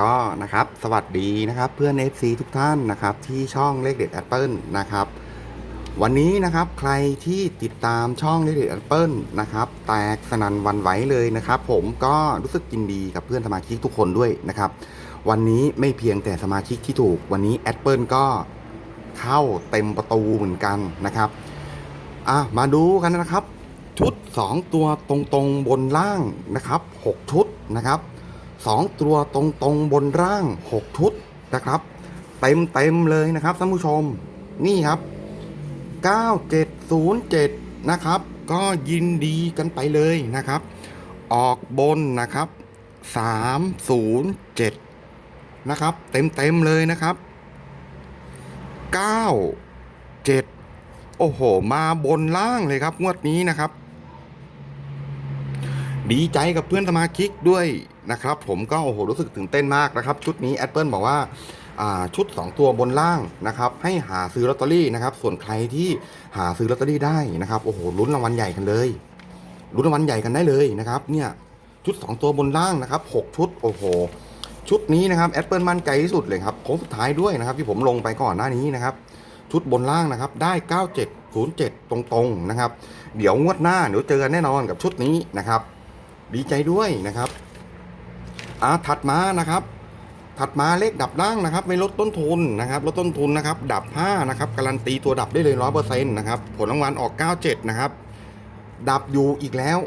ก็นะครับสวัสดีนะครับเพื่อน FC ทุกท่านนะครับที่ช่องเลขเด็ดแอปเปิลนะครับวันนี้นะครับใครที่ติดตามช่องเลขเด็ดแอปเปิลนะครับแตกสนันวันไหวเลยนะครับ ผมก็รู้สึกยินดีกับเพื่อนสมาชิกทุกคนด้วยนะครับวันนี้ไม่เพียงแต่สมาชิกที่ถูก วันนี้แอปเปิลก็เข้าเต็มประตูเหมือนกันนะครับอะมาดูกันนะครับ ชุด 2 ตัวตรงๆบนล่างนะครับ 6 ชุดนะครับ 2 ตัวตรงๆบนล่าง 6 ชุดนะครับ เต็มเต็มเลยนะครับท่านผู้ชมนี่ครับ 9707 นะครับ ก็ยินดีกันไปเลยนะครับ ออกบนนะครับ 307 นะครับ เต็มเต็มเลยนะครับ 97 โอ้โห มาบนล่างเลยครับงวดนี้นะครับดีใจกับเพื่อนสมาชิกด้วย นะครับผมก็โอ้โหรู้สึกตื่นเต้นมากนะครับ ชุดนี้แอดเปิลบอกว่าชุด 2 ตัวบนล่างนะครับให้หาซื้อลอตเตอรี่นะครับส่วนใครที่หาซื้อลอตเตอรี่ได้นะครับโอ้โหลุ้นรางวัลใหญ่กันเลยลุ้นรางวัลใหญ่กันได้เลยนะครับเนี่ยชุด 2 ตัวบนล่างนะครับ 6 ชุดโอ้โหชุดนี้นะครับแอดเปิลมั่นใจที่สุดเลยครับโค้งสุดท้ายด้วยนะครับที่ผมลงไปก่อนหน้านี้นะครับชุดบนล่างนะครับได้ 9707 ตรงๆนะครับ เดี๋ยวงวดหน้าเดี๋ยวเจอกันแน่นอนกับชุดนี้นะครับ ดีใจด้วยนะครับ อ่าถัดมานะครับ ถัดมาเลขดับล่างนะครับ ไม่ลดต้นทุนนะครับ ลดต้นทุนนะครับ ดับ5นะครับ การันตีตัวดับได้เลยร้อยเปอร์เซ็นต์นะครับ ผลรางวัลออก 97 นะครับ ดับอยู่อีกแล้ว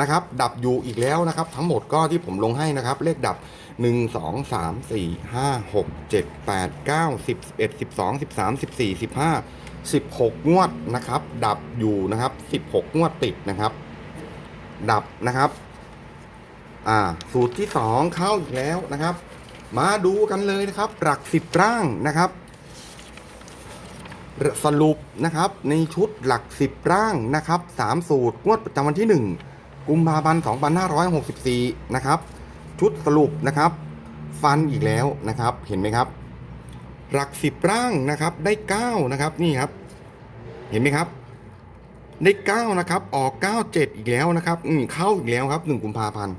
นะครับ ดับอยู่อีกแล้วนะครับ ทั้งหมดก็ที่ผมลงให้นะครับ เลขดับ 1 2 3 4 5 6 7 8 9 10 11 12 13 14 15 16 งวดนะครับ ดับอยู่นะครับ 16 งวดติดนะครับ ดับนะครับ อ่าสูตรที่ 2 เข้าอีกแล้วนะครับ มาดูกันเลยนะครับ หลักสิบร่างนะครับ สรุปนะครับในชุดหลักสิบร่างนะครับสามสูตรงวดประจำวันที่ 1 กุมภาพันธ์2564 นะครับ ชุดสรุปนะครับ ฟันอีกแล้วนะครับเห็นไหมครับ หลักสิบร่างนะครับได้9นะครับนี่ครับ เห็นไหมครับได้9นะครับ ออก 97 อีกแล้วนะครับ อืมเข้าอีกแล้วครับ 1 กุมภาพันธ์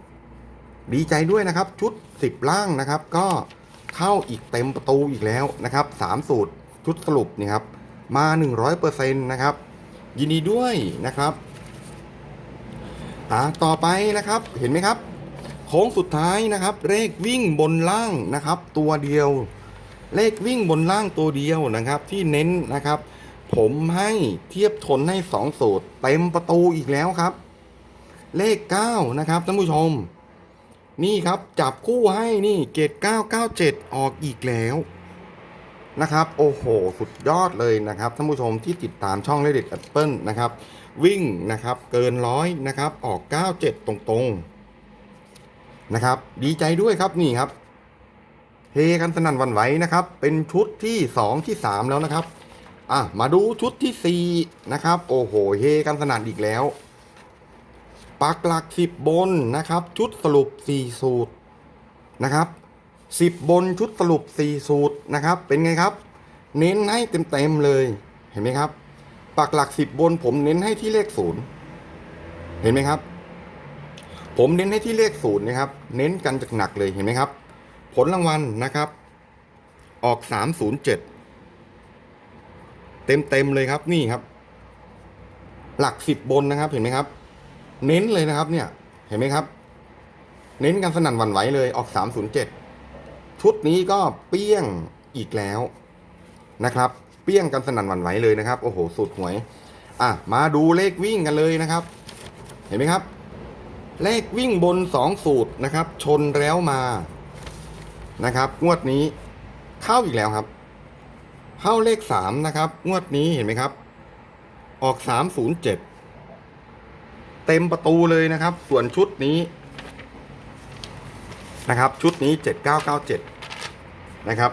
ดีใจด้วยนะครับ ชุด 10 ล่างนะครับ ก็เข้าอีกเต็มประตูอีกแล้วนะครับ3สูตรชุดสรุปนี่ครับ มา 100%นะครับ ยินดีด้วยนะครับอ่าต่อไปนะครับเห็นไหมครับ โค้งสุดท้ายนะครับ เลขวิ่งบนล่างนะครับ ตัวเดียว เลขวิ่งบนล่างตัวเดียวนะครับ ที่เน้นนะครับ ผมให้เทียบทนให้2สูตรเต็มประตูอีกแล้วครับ เลข 9 นะครับท่านผู้ชม นี่ครับจับคู่ให้นี่เกต997 ออกอีกแล้วนะครับ โอ้โห สุดยอดเลยนะครับท่านผู้ชมที่ติดตามช่องเลดิตแอปเปิลนะครับ วิ่งนะครับเกินร้อยนะครับออก 97 ตรงๆนะครับ ดีใจด้วยครับนี่ครับเฮกันสนั่นวันไหวนะครับ เป็นชุดที่ 2 ที่ 3 แล้วนะครับ อะ มาดูชุดที่ 4 นะครับ โอ้โห เฮกันสนั่นอีกแล้ว ปักหลัก 10 บนนะครับ ชุดสรุป 4 สูตรนะครับ 10 บนชุดสรุป 4 สูตรนะครับ เป็นไงครับ เน้นให้เต็มๆเลยเห็นไหมครับ ปักหลัก 10 บน ผมเน้นให้ที่เลขศูนย์เห็นไหมครับ ผมเน้นให้ที่เลขศูนย์นะครับ เน้นกันจากหนักเลยเห็นไหมครับ ผลรางวัลนะครับ ออก 307 เต็มเต็มๆเลยครับนี่ครับ หลัก 10 บนนะครับเห็นไหมครับ เน้นเลยนะครับเนี่ย เห็นไหมครับ เน้นกันสนั่นวันไหวเลยออก 307 ชุดนี้ก็เปี้ยงอีกแล้วนะครับ เปี้ยงกันสนั่นวันไหวเลยนะครับ โอ้โหสุดหวย อะ มาดูเลขวิ่งกันเลยนะครับ เห็นไหมครับ เลขวิ่งบน 2 สูตรนะครับ ชนแล้วมานะครับ งวดนี้เข้าอีกแล้วครับ เข้าเลข 3 นะครับ งวดนี้เห็นไหมครับ ออก 307 เต็มประตูเลยนะครับ ส่วนชุดนี้นะครับ ชุดนี้7997นะครับ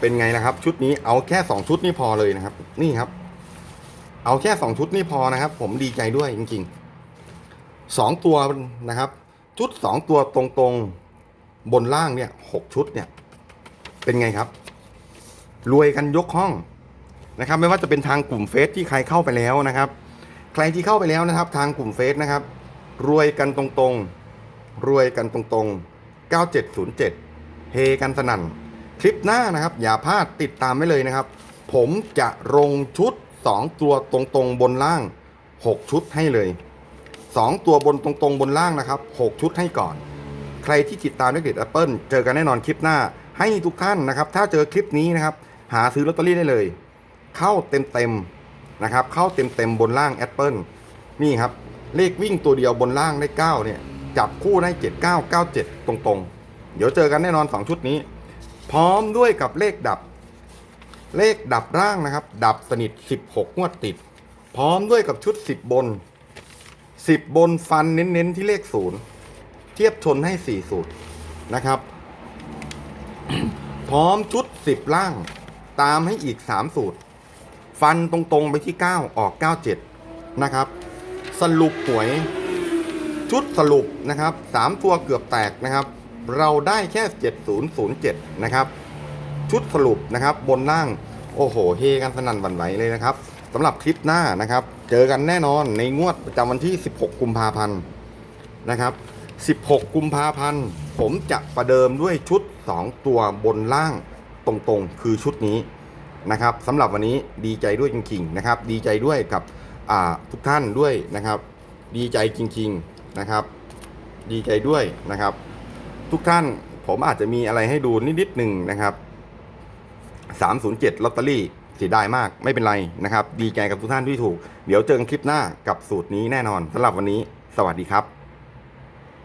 เป็นไงนะครับ ชุดนี้เอาแค่2ชุดนี่พอเลยนะครับ นี่ครับ เอาแค่2ชุดนี่พอนะครับ ผมดีใจด้วยจริงๆ2ตัวนะครับ ชุด2ตัวตรงๆบนล่างเนี่ย6ชุดเนี่ย เป็นไงครับ รวยกันยกห้องนะครับ ไม่ว่าจะเป็นทางกลุ่มเฟซที่ใครเข้าไปแล้วนะครับ ใครที่เข้าไปแล้วนะครับ ทางกลุ่มเฟซนะครับ รวยกันตรงๆ รวยกันตรงๆ 9707 เฮกันสนั่น คลิปหน้านะครับ อย่าพลาดติดตามไว้เลยนะครับ ผมจะลงชุด 2 ตัวตรงๆ บนล่าง 6 ชุดให้เลย 2 ตัวบนตรงๆ บนล่างนะครับ 6 ชุดให้ก่อน ใครที่ติดตามนักเด็ดแอปเปิลเจอกันแน่นอนคลิปหน้า ให้ทุกท่านนะครับ ถ้าเจอคลิปนี้นะครับ หาซื้อลอตเตอรี่ได้เลย เข้าเต็มๆ นะครับเข้าเต็มๆบนล่างแอปเปิลนี่ครับเลขวิ่งตัวเดียวบนล่างได้9เนี่ยจับคู่ได้ 7997 ตรงๆ เดี๋ยวเจอกันแน่นอน 2 ชุดนี้ พร้อมด้วยกับเลขดับ เลขดับร่างนะครับ ดับสนิท 16 งวดติด พร้อมด้วยกับชุด 10 บน 10 บนฟันเน้นๆที่เลขศูนย์เทียบชนให้ 4 สูตรนะครับ พร้อมชุด 10 ล่าง ตามให้อีก 3 สูตร ฟันตรงๆไปที่ 9 ออก 97 นะครับ สรุปหวย ชุดสรุปนะครับ 3 ตัวเกือบแตกนะครับ เราได้แค่ 7007 นะครับ ชุดสรุปนะครับบนล่าง โอ้โห เฮกันสนั่นหวั่นไหวเลยนะครับสำหรับคลิปหน้านะครับ เจอกันแน่นอนในงวดประจำวันที่ 16 กุมภาพันธ์นะครับ 16 กุมภาพันธ์ผมจะประเดิมด้วยชุด 2 ตัวบนล่างตรงๆ คือชุดนี้ นะครับสำหรับวันนี้ดีใจด้วยจริงๆนะครับ ดีใจด้วยกับทุกท่านด้วยนะครับ ดีใจจริงๆนะครับ ดีใจด้วยนะครับ ทุกท่านผมอาจจะมีอะไรให้ดูนิดๆหนึ่งนะครับ307ลอตเตอรี่เสียดายมากไม่เป็นไรนะครับ ดีใจกับทุกท่านที่ถูก เดี๋ยวเจอกันคลิปหน้ากับสูตรนี้แน่นอนสำหรับวันนี้ สวัสดีครับ